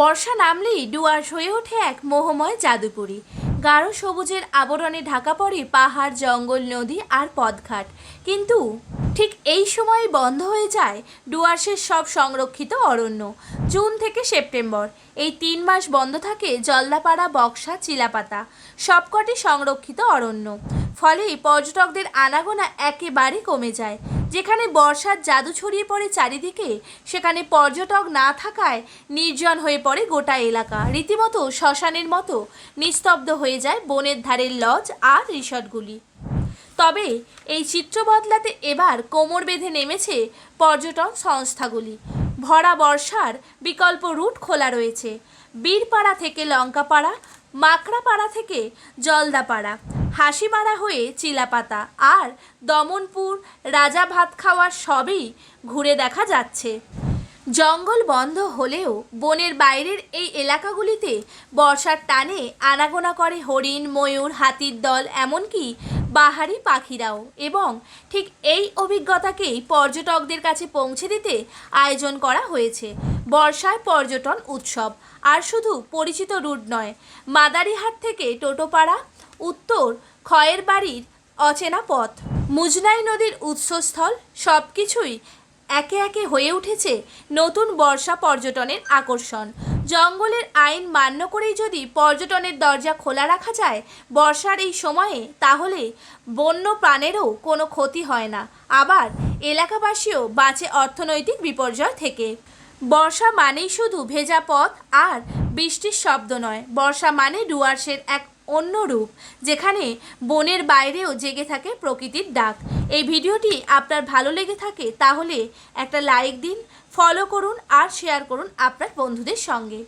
বর্ষা নামলেই ডুয়ার্স হয়ে ওঠে এক মোহময় জাদুপুরী। গাঢ় সবুজের আবরণে ঢাকা পড়ে পাহাড়, জঙ্গল, নদী আর পদঘাট কিন্তু ঠিক এই সময় বন্ধ হয়ে যায় ডুয়ার্সের সব সংরক্ষিত অরণ্য। জুন থেকে সেপ্টেম্বর, এই তিন মাস বন্ধ থাকে জলদাপাড়া বক্সা, চিলাপাতা, সবকটি সংরক্ষিত অরণ্য। ফলে পর্যটকদের আনাগোনা একেবারে কমে যায়। যেখানে বর্ষার জাদু ছড়িয়ে পড়ে চারিদিকে, সেখানে পর্যটক না থাকায় নির্জন হয়ে পড়ে গোটা এলাকা। রীতিমতো শ্মশানের মতো নিস্তব্ধ হয়ে যায় বনের ধারের লজ আর রিসর্টগুলি। তবে এই চিত্র বদলাতে এবার কোমর বেঁধে নেমেছে পর্যটন সংস্থাগুলি। ভরা বর্ষার বিকল্প রুট খোলা রয়েছে। বীরপাড়া থেকে লঙ্কাপাড়া মাকড়াপাড়া থেকে জলদাপাড়া, হাসিমারা হয়ে চিলাপাতা আর দমনপুর রাজা ভাত খাওয়া সবই ঘুরে দেখা যাচ্ছে। জঙ্গল বন্ধ হলেও বনের বাইরের এই এলাকাগুলিতে বর্ষার টানে আনাগোনা করে হরিণ, ময়ূর, হাতির দল, এমনকি বাহারি পাখিরাও। এবং ঠিক এই অভিজ্ঞতাকেই পর্যটকদের কাছে পৌঁছে দিতে আয়োজন করা হয়েছে বর্ষায় পর্যটন উৎসব। আর শুধু পরিচিত রুট নয়, মাদারিহাট থেকে টোটোপাড়া, উত্তর খয়ের বাড়ির অচেনা পথ, মুজনাই নদীর উৎসস্থল সব কিছুই একে একে হয়ে উঠেছে নতুন বর্ষা পর্যটনের আকর্ষণ। জঙ্গলের আইন মান্য করেই যদি পর্যটনের দরজা খোলা রাখা যায় বর্ষার এই সময়ে, তাহলে বন্য প্রাণেরও কোনো ক্ষতি হয় না। আবার এলাকাবাসীও বাঁচে অর্থনৈতিক বিপর্যয় থেকে। বর্ষা মানেই শুধু ভেজা পথ আর বৃষ্টির শব্দ নয়। বর্ষা মানে ডুয়ার্সের এক অন্য রূপ, যেখানে বনের বাইরেও জেগে থাকে প্রকৃতির ডাক। এই ভিডিওটি আপনার ভালো লেগে থাকে তাহলে একটা লাইক দিন ফলো করুন আর শেয়ার করুন আপনার বন্ধুদের সঙ্গে।